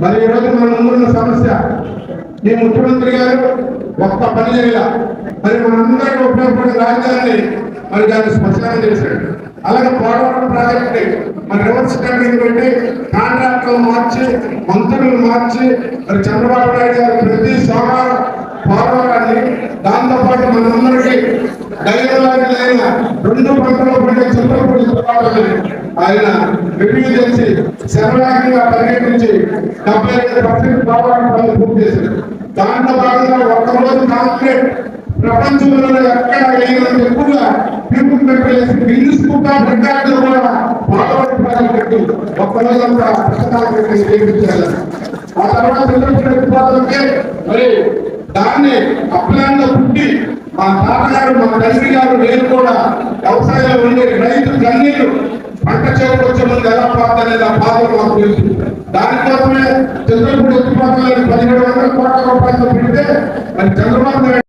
మరి ఈ రోజు మన ముందున్న సమస్య ఈ ముఖ్యమంత్రి గారు ఒక్క పని చేయాల. మరి మనందరికీ ఉపయోగపడే రాజధానిని మరి దాన్ని స్పష్టంగా చేశాడు. అలాగే పోలవరం ప్రాజెక్ట్ మరి రివర్స్ టెండరింగ్ పెట్టి కాంట్రాక్టులు మార్చి మంత్రులు మార్చి మరి చంద్రబాబు నాయుడు గారు ప్రతి సోమవారం పోలవరాన్ని దాంతో పాటు మనందరికీ దైవవాదులైన రెండు పంటలు పండే చంద్రబాబు ఆయన రివ్యూ శరణాగతిగా శరవేగంగా పర్యటించి డెబ్బై ఐదు పర్సెంట్ పోలవరం పనులు పూర్తి చేశారు. దాంట్లో భాగంగా ఒక్కరోజు కాంక్రీట్ ప్రపంచంలో ఎక్కడ లేనంత ఎక్కువగా పీపుల్ పెట్టేసి గిన్నిస్ బుక్ ఆఫ్ రికార్డు కూడా పోలవరం ప్రాజెక్టు ఒక్కరోజు అంతా పుస్తకాలు చేయించారు. ఆ తర్వాత చంద్రపూడి మరి దాన్ని అప్లాన్లో పుట్టి మా తాతగారు మా తండ్రి గారు నేను కూడా వ్యవసాయంలో ఉండే రైతు కన్నీరు పంట చేతికి వచ్చే ముందు ఎలా పోతుంది ఆ బాధ మాకు తెలుసు. దానికోసమే చంద్రపూడి ఎత్తిపోతాలని పదిహేడు వందల కోట్ల రూపాయలతో పెడితే మరి చంద్రబాబు